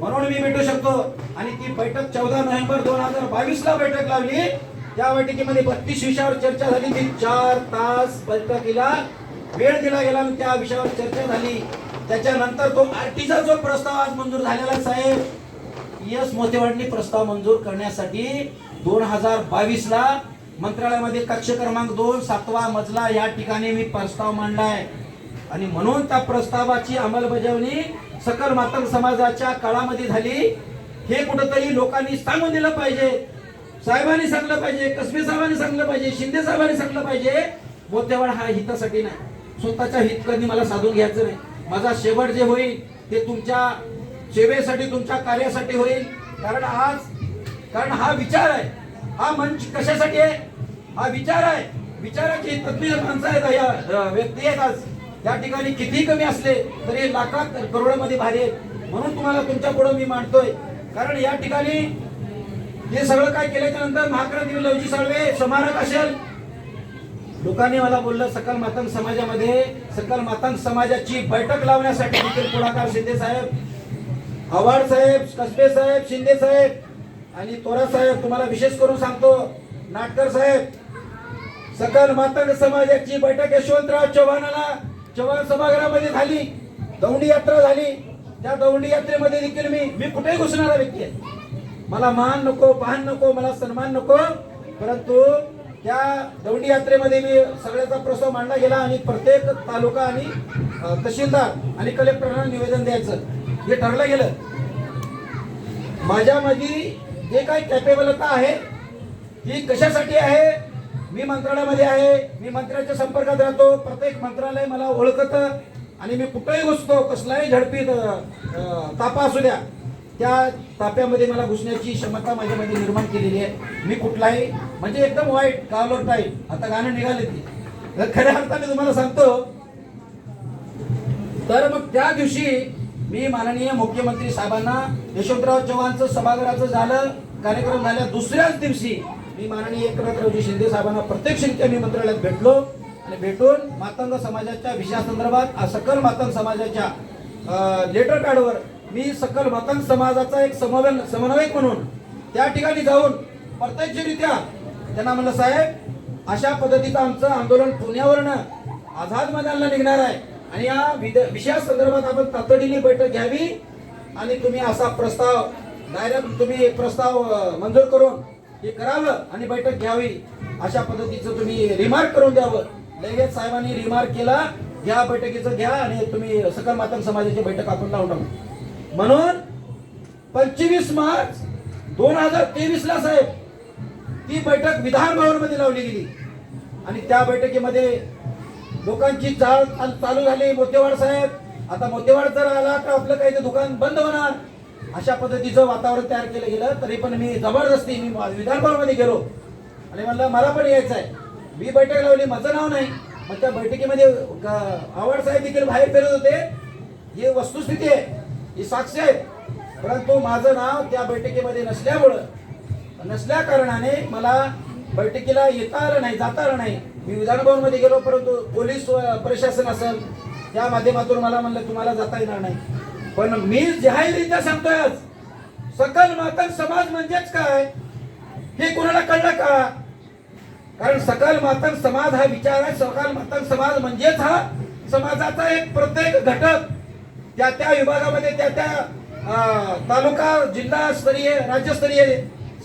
म्हणून मी भेटू शकतो. आणि ती बैठक चौदा नोव्हेंबर दोन हजार बावीस ला बैठक लावली. त्या बैठकीमध्ये बत्तीस विषयावर चर्चा झाली. ती चार तास बैठकीला वेळ दिला गेला आणि त्या विषयावर चर्चा झाली. त्याच्यानंतर तो आरटीचा जो प्रस्ताव आज मंजूर झालेला साहेब यस मोतेवाडनी प्रस्ताव मंजूर करण्यासाठी दोन हजार बावीस ला मंत्रालयामध्ये कक्ष क्रमांक दोन सातवा मजला या ठिकाणी मी प्रस्ताव मांडलाय. आणि म्हणून त्या प्रस्तावाची अंमलबजावणी सकल मातंग समाजाच्या काळामध्ये झाली हे कुठंतरी लोकांनी सांगून दिलं पाहिजे. साहेबांनी सांगलं पाहिजे कसबे साहेबांनी सांगलं पाहिजे शिंदे साहेबांनी सांगलं पाहिजे. मोतेवाड हा हितासाठी नाही. स्वतःच्या हित कधी मला साधून घ्यायचं नाही. माझा शेवट जे होईल ते तुमच्या सेवेसाठी तुमच्या कार्यासाठी होईल. कारण आज कारण हा विचार आहे. हा मंच कशासाठी आहे? हा विचार आहे. विचाराची तज्ञ माणसं आहेत व्यक्ती आहेत आज. या ठिकाणी किती कमी असले तरी लाखात करोडामध्ये भारी आहेत म्हणून तुम्हाला तुमच्यापुढे मी मांडतोय. कारण या ठिकाणी हे सगळं काय केल्याच्यानंतर महाक्रांती लवजी साळवे स्मारक असेल. लोकांनी मला बोललं सकल मातंग समाजामध्ये सकल मातंग समाजाची बैठक लावण्यासाठी देखील पुढाकार शिंदे साहेब आव्हाड साहेब कसबे साहेब शिंदे साहेब आणि तोरा साहेब तुम्हाला विशेष करून सांगतो नाटकर साहेब सकल मातंग समाजाची बैठक यशवंतराव चव्हाणाला चव्हाण सभागृहामध्ये झाली दौंडी यात्रा झाली त्या दौंडी यात्रेमध्ये देखील मी मी कुठेही घुसणारा व्यक्ती आहे. मला मान नको पाहन नको मला सन्मान नको परंतु त्या दौंडी यात्रेमध्ये मी सगळ्याचा प्रस्ताव मांडला गेला आणि प्रत्येक तालुका आणि तहसीलदार आणि कलेक्टरांना निवेदन द्यायचं. हे ठरलं गेलं. माझ्यामध्ये जे काही कॅपेबलता आहे ती कशासाठी आहे मी मंत्रालयामध्ये आहे मी मंत्र्याच्या संपर्कात राहतो प्रत्येक मंत्रालय मला ओळखतं आणि मी कुठेही घुसतो कसलाही झडपीत तापा असू द्या त्या ताप्यामध्ये मला घुसण्याची क्षमता माझ्यामध्ये निर्माण केलेली आहे. मी कुठलाही म्हणजे एकदम वाईट कालोर टाईप आता गाणं निघाले ते. खऱ्या अर्थाने तुम्हाला सांगतो तर मग त्या दिवशी मी माननीय मुख्यमंत्री साहेबांना यशवंतराव चव्हाणचं सभागृहाचं झालं कार्यक्रम झाल्या दुसऱ्याच दिवशी मी माननीय एकनाथरावजी शिंदे साहेबांना प्रत्यक्षरित्या मी मंत्रालयात भेटलो आणि भेटून मातंग समाजाच्या विषयासंदर्भात सकल मातंग समाजाच्या लेटर पॅडवर मी सकल मातंग समाजाचा एक समवन समन्वयक म्हणून त्या ठिकाणी जाऊन प्रत्यक्षरित्या त्यांना म्हणलं साहेब अशा पद्धतीचं आमचं आंदोलन पुण्यावरनं आझाद मैदानला निघणार आहे आणि या विध- विषयासंदर्भात आपण तातडीने बैठक घ्यावी आणि तुम्ही असा प्रस्ताव डायरेक्ट तुम्ही प्रस्ताव मंजूर करून हे करावं आणि बैठक घ्यावी. अशा पद्धतीचं तुम्ही रिमार्क करून द्यावं. लगेच साहेबांनी रिमार्क केला घ्या बैठकीचं घ्या आणि तुम्ही सकल मातंग समाजाची बैठक आपण लावून टाकू. म्हणून पंचवीस मार्च दोन हजार तेवीस ला साहेब ती बैठक विधान भवनमध्ये लावली गेली. आणि त्या बैठकीमध्ये लोकांची चाल चाल- चालू झाली. मोतेवाड साहेब आता मोतेवाड जर आला तर आपलं काही ते दुकान बंद होणार. अशा पद्धतीचं वातावरण तयार केलं गेलं तरी पण मी जबरदस्ती मी विधान भवनमध्ये गेलो. आणि म्हणलं मला पण यायचं आहे. मी बैठक लावली माझं नाव नाही. मग त्या बैठकीमध्ये आव्हाड साहेब देखील बाहेर फिरत होते. ही वस्तुस्थिती आहे ही साक्ष आहे. परंतु माझं नाव त्या बैठकीमध्ये नसल्यामुळं नसल्या कारणाने मला बैठकीला येता आलं नाही जाता आलं नाही. मी विधानभवनमध्ये गेलो परंतु पोलीस व प्रशासन असेल त्या माध्यमातून मला म्हणलं तुम्हाला जाता येणार नाही. पण मी जाहीररित्या सांगतोय आज सकल मातंग समाज म्हणजेच काय हे कोणाला कळलं का? कारण सकल मातंग समाज हा विचार आहे सकल मातंग समाज म्हणजेच हा समाजाचा एक प्रत्येक घटक. त्या त्या विभागामध्ये त्या त्या तालुका जिल्हास्तरीय राज्यस्तरीय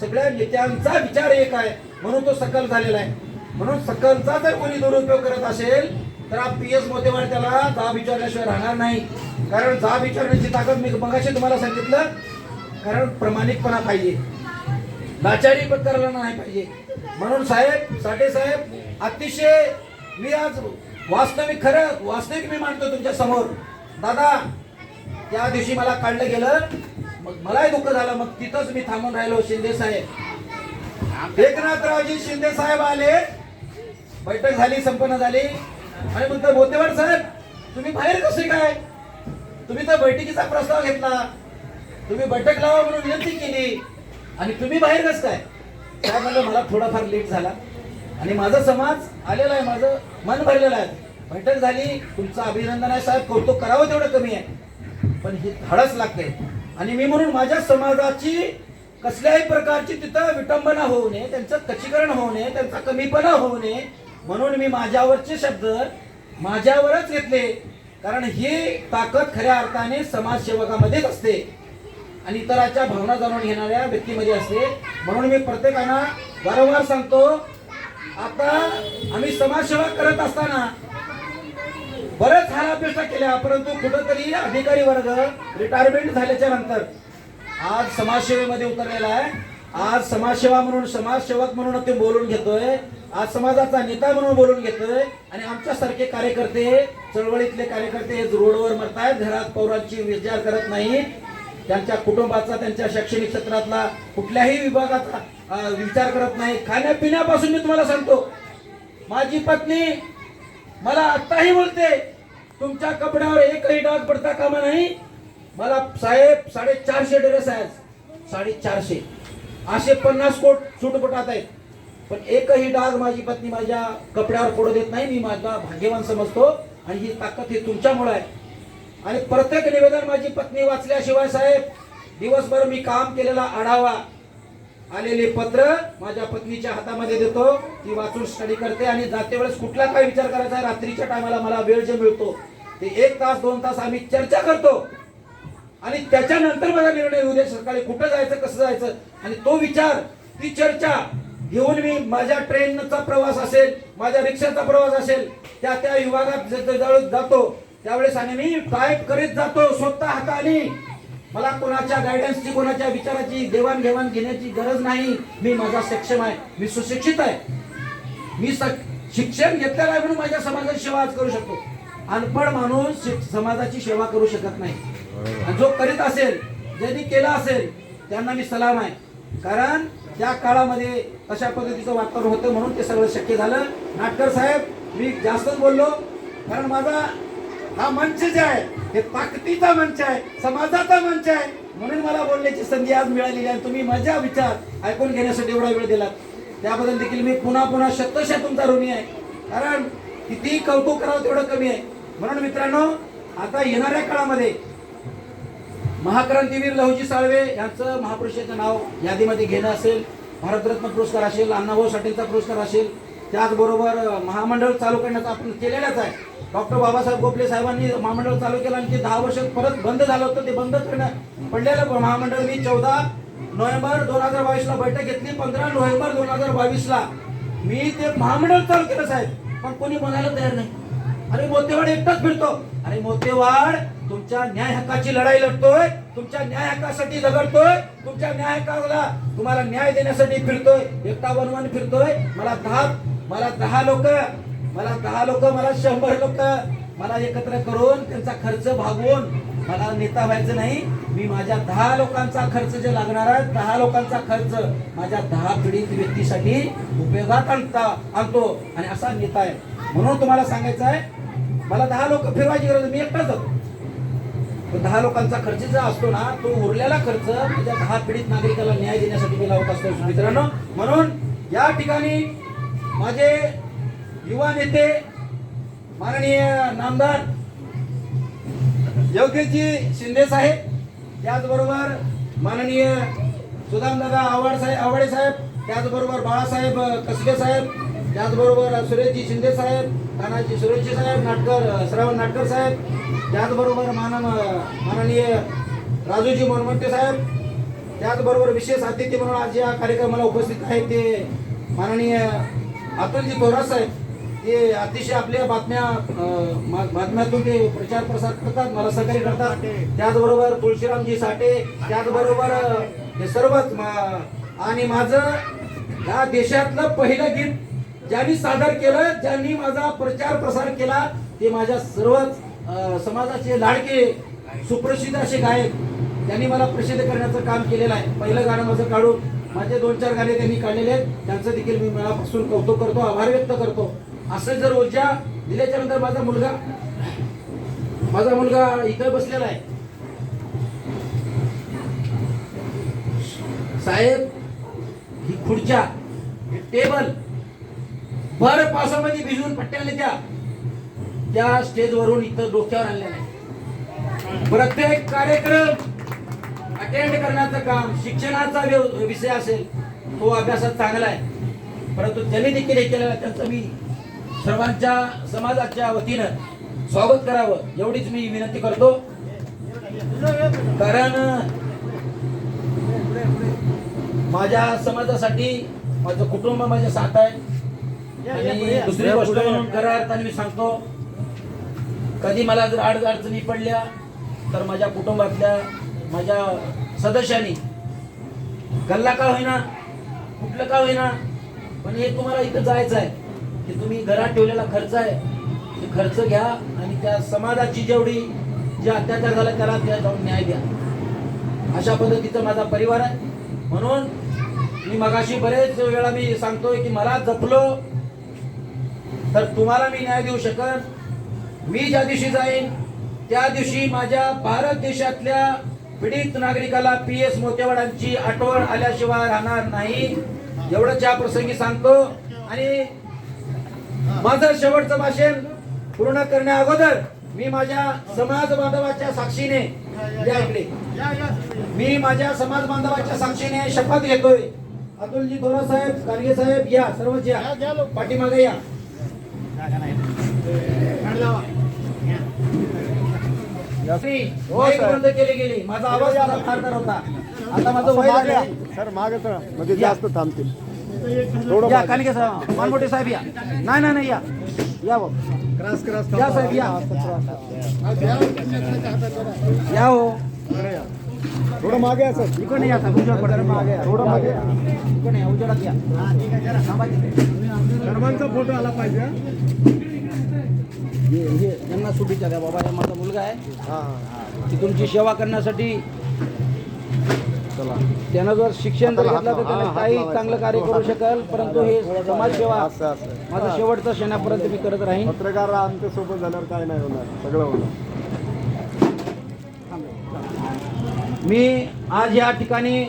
सगळ्या नेत्यांचा विचार एक आहे म्हणून तो सकल झालेला आहे. म्हणून सकलचा जर कोणी दुरुपयोग करत असेल तर पी एस मोतेवाड त्याला जाब विचारल्याशिवाय राहणार नाही. कारण जाब विचारण्याची ताकद मी मगाशी तुम्हाला सांगितलं. कारण प्रामाणिकपणा पाहिजे. लाचारी पण करायला नाही पाहिजे. म्हणून साहेब साठे साहेब अतिशय मी आज वास्तविक खरं वास्तविक मी मांडतो तुमच्यासमोर. दादा त्या दिवशी मला काढलं गेलं. मग मलाही दुःख झालं. मग तिथंच मी थांबून राहिलो शिंदे साहेब. एकनाथरावजी शिंदे साहेब आले. बैठक झाली संपन्न झाली. आणि मग मोतेवाड साहेब तुम्ही बाहेर कसे काय? तुम्ही तर बैठकीचा प्रस्ताव घेतला. तुम्ही बैठक लावा म्हणून विनंती केली. आणि तुम्ही बाहेर कस काय? काय म्हणलं मला थोडाफार लेट झाला. आणि माझा समाज आलेला आहे माझं मन भरलेलं आहे. बैठक झाली. तुमचं अभिनंदन आहे साहेब. कौतुक करावं तेवढं कमी आहे. पण ही धाडस लागते. आणि मी म्हणून माझ्या समाजाची कसल्याही प्रकारची तिथं विटंबना होऊ नये त्यांचं कचीकरण होऊ नये त्यांचा कमीपणा होऊ नये म्हणून मी माझ्यावरचे शब्द माझ्यावरच घेतले. कारण ही ताकद खऱ्या अर्थाने समाजसेवकामध्येच असते. आणि इतराच्या भावना जाणून घेणाऱ्या व्यक्तीमध्ये असते. म्हणून मी प्रत्येकांना वारंवार सांगतो आता आम्ही समाजसेवा करत असताना बरेच अपेक्षा केल्या परंतु कुठंतरी अधिकारी वर्ग रिटायरमेंट झाल्याच्यानंतर आज समाजसेवेमध्ये उतरलेला आहे. आज समाजसेवा म्हणून समाजसेवक म्हणून ते बोलून घेतोय. आज समाजाचा नेता म्हणून बोलून घेतोय आणि आमच्यासारखे कार्यकर्ते चळवळीतले कार्यकर्ते हे रोडवर मरतायत घरात पौरांची विचार करत नाहीत त्यांच्या कुटुंबाचा त्यांच्या शैक्षणिक क्षेत्रातला कुठल्याही विभागाचा विचार करत नाही. खाण्यापिण्यापासून मी तुम्हाला सांगतो. माझी पत्नी मला आत्ताही बोलते तुमच्या कपड्यावर एकही डाग पडता कामा नाही. मला साहेब साडेचारशे ड्रेस आहेत. साडेचारशे. असे पन्नास कोट सुटपटात आहेत. पण एकही डाग माझी पत्नी माझ्या कपड्यावर पडू देत नाही मी माझा भाग्यवान समजतो आणि ही ताकद ही तुमच्यामुळे आहे. आणि प्रत्येक निवेदन माझी पत्नी वाचल्याशिवाय साहेब दिवसभर मी काम केलेला आढावा आलेले पत्र माझ्या पत्नीच्या हातामध्ये देतो ती वाचून स्टडी करते आणि जाते वेळेस कुठला काय विचार करायचा आहे रात्रीच्या टायमाला मला वेळ जे मिळतो ते एक तास दोन तास आम्ही चर्चा करतो. आणि त्याच्यानंतर माझा निर्णय उद्या सकाळी कुठं जायचं कसं जायचं आणि तो विचार ती चर्चा घेऊन मी माझ्या ट्रेनचा प्रवास असेल माझ्या रिक्षाचा प्रवास असेल त्या त्या विभागात जातो. त्यावेळेस आणि मी टाईप करीत जातो स्वतः हाताने. मला कोणाच्या गायडन्सची कोणाच्या विचाराची देवाणघेवाण घेण्याची गरज नाही. मी माझा सक्षम आहे. मी सुशिक्षित आहे. मी शिक्षण घेतलेलं आहे म्हणून माझ्या समाजाची सेवा आज करू शकतो. अनपढ माणूस समाजाची सेवा करू शकत नाही. जो करीत असेल ज्यांनी केला असेल त्यांना मी सलाम आहे. कारण त्या काळामध्ये तशा पद्धतीचं वातावरण होतं म्हणून ते सगळं शक्य झालं. नाटकर साहेब मी जास्तच बोललो. कारण माझा हा मंच जे आहे हे ताकदीचा मंच आहे समाजाचा मंच आहे. म्हणून मला बोलण्याची संधी आज मिळालेली आहे. तुम्ही माझ्या विचार ऐकून घेण्यासाठी एवढा वेळ दिलात. त्याबद्दल देखील मी पुन्हा पुन्हा शतशा तुमचा ऋणी आहे. कारण कितीही कौतुक करावं तेवढं कमी आहे. म्हणून मित्रांनो आता येणाऱ्या काळामध्ये महाक्रांतीवीर लहुजी साळवे यांचं महापुरुषाचं नाव यादीमध्ये घेणं असेल भारतरत्न पुरस्कार असेल अण्णाभाऊ साठेंचा पुरस्कार असेल त्याचबरोबर महामंडळ चालू करण्याचा आपण केलेलाच आहे. डॉक्टर बाबासाहेब गोखले साहेबांनी महामंडळ चालू केलं आणि ते दहा वर्ष परत बंद झालं होतं ते बंद करणं पडलेलं महामंडळ. मी चौदा नोव्हेंबर दोन हजार बावीसला बैठक घेतली पंधरा नोव्हेंबर दोन हजार बावीसला. मी ते महामंडळ चालू केलं साहेब पण कोणी बनायला तयार नाही. अरे मोतेवाड एकटाच फिरतो. अरे मोतेवाड तुमच्या न्याय हक्काची लढाई लढतोय तुमच्या न्याय हक्कासाठी झगडतोय तुमच्या न्याय हक्काला तुम्हाला न्याय देण्यासाठी फिरतोय एकटा वनवन फिरतोय. मला दहा मला दहा लोक मला दहा लोक मला शंभर लोक मला एकत्र करून त्यांचा खर्च भागवून मला नेता व्हायचं नाही. मी माझ्या दहा लोकांचा खर्च जे लागणार आहे दहा लोकांचा खर्च माझ्या दहा पीडित व्यक्तीसाठी उपयोगात आणता आणतो आणि असा नेता आहे. म्हणून तुम्हाला सांगायचं आहे मला दहा लोक फिरवायची गरज मी एकटाच जातो. दहा लोकांचा खर्च जो असतो ना तो उरलेला खर्च त्या दहा पीडित नागरिकाला न्याय देण्यासाठी मी लावत असतो. मित्रांनो म्हणून या ठिकाणी माझे युवा नेते माननीय नामदार योगेशजी शिंदे साहेब त्याचबरोबर माननीय सुदामदादा आवाड साहेब आव्हाडे साहेब त्याचबरोबर बाळासाहेब कसबे साहेब त्याचबरोबर सुरेशजी शिंदे साहेब तानाजी सुरेशजी साहेब नाटकर श्रावण नाटकर साहेब त्याचबरोबर मानन माननीय राजूजी मोनमट्टे साहेब त्याचबरोबर विशेष अतिथी म्हणून आज या कार्यक्रमाला उपस्थित आहेत ते माननीय अतुलजी थोरात साहेब. ते अतिशय आपल्या बातम्या अं, बातम्यातून ते प्रचार प्रसार करतात मला सहकार्य करतात. त्याचबरोबर तुळशीरामजी साठे त्याचबरोबर हे सर्वच आणि माझं या देशातलं पहिलं गीत ज्यांनी सादर केलं ज्यांनी माझा प्रचार प्रसार केला ते माझ्या सर्वच समाजाचे लाडके सुप्रसिद्ध असे गायक त्यांनी मला प्रसिद्ध करण्याचं काम केलेलं आहे. पहिलं गाणं माझं काढून माझे दोन चार गाणे त्यांनी काढलेले आहेत. त्यांचं देखील मी मनापासून कौतुक करतो आभार व्यक्त करतो. असं जर ऊर्जा दिल्याच्या नंतर माझा मुलगा माझा मुलगा इथं बसलेला आहे. साहेब ही खुर्च्या टेबल भर पावसामध्ये भिजवून पट्ट्याला त्या. त्या स्टेजवरून इथं डोक्यावर आणल्या आहे प्रत्येक कार्यक्रम अटेंड करण्याचं काम शिक्षणाचा विषय असेल तो अभ्यासात चांगला आहे. परंतु त्यांनी देखील हे केलेलं त्यांचं मी सर्वांच्या समाजाच्या वतीनं स्वागत करावं. एवढीच मी विनंती करतो. कारण माझ्या समाजासाठी माझं कुटुंब माझ्या साथ आहे. आणि दुसरी गोष्ट म्हणून खऱ्या अर्थाने मी सांगतो कधी मला जर अड अडचणी पडल्या तर माझ्या कुटुंबातल्या माझ्या सदस्यांनी गल्ला का होईना कुठलं का होईना पण हे तुम्हाला इथं जायचं आहे की तुम्ही घरात ठेवलेला खर्च आहे ते खर्च घ्या आणि त्या समाजाची जेवढी जे अत्याचार झाला त्याला त्या जाऊन न्याय द्या. अशा पद्धतीचा माझा परिवार आहे. म्हणून मी मगाशी बरेच वेळा मी सांगतोय की मला जपलो तर तुम्हाला मी न्याय देऊ शकन. मी ज्या दिवशी जाईन त्या दिवशी माझ्या भारत देशातल्या पीडित नागरिकाला पी एस मोतेवाडांची आठवण आल्याशिवाय राहणार नाही. एवढंच या प्रसंगी सांगतो. आणि माझं शेवटचं भाषण पूर्ण करण्या अगोदर मी माझ्या समाज बांधवाच्या साक्षीने मी माझ्या समाज बांधवाच्या साक्षीने शपथ घेतोय. अतुलजी थोरा साहेब साहेब या सर्वच या पाठीमागे या. बंद केली गेली माझा आवाज जरा फार होता आता माझं वय. सर मागे चला म्हणजे. जास्त थांबतील थोडं या मागे. कालिके साहेब मानमोठे साहेब या नाही नाही नाही या या भाऊ. क्रॉस क्रॉस या साहेब या या हो थोडं मागे या सर इकडे या साहेब पडतो. मागे. थोडं मागे. इकडे या, उजेडात या थांबा तिथे. सर्वांचा फोटो आला पाहिजे हा? हे- हे, यांना शुभेच्छा द्या बाबा माझा मुलगा आहे. की तुमची सेवा करण्यासाठी चला. त्यानं जर शिक्षण जर घेतलं तर त्यानं काही. चांगलं कार्य करू शकेल परंतु हे समाजसेवा माझं शेवटचं क्षणापर्यंत मी करत राहीन. पत्रकार आमच्यासोबत झाल्यावर काय नाही होणार. सगळं होणार. मी आज या ठिकाणी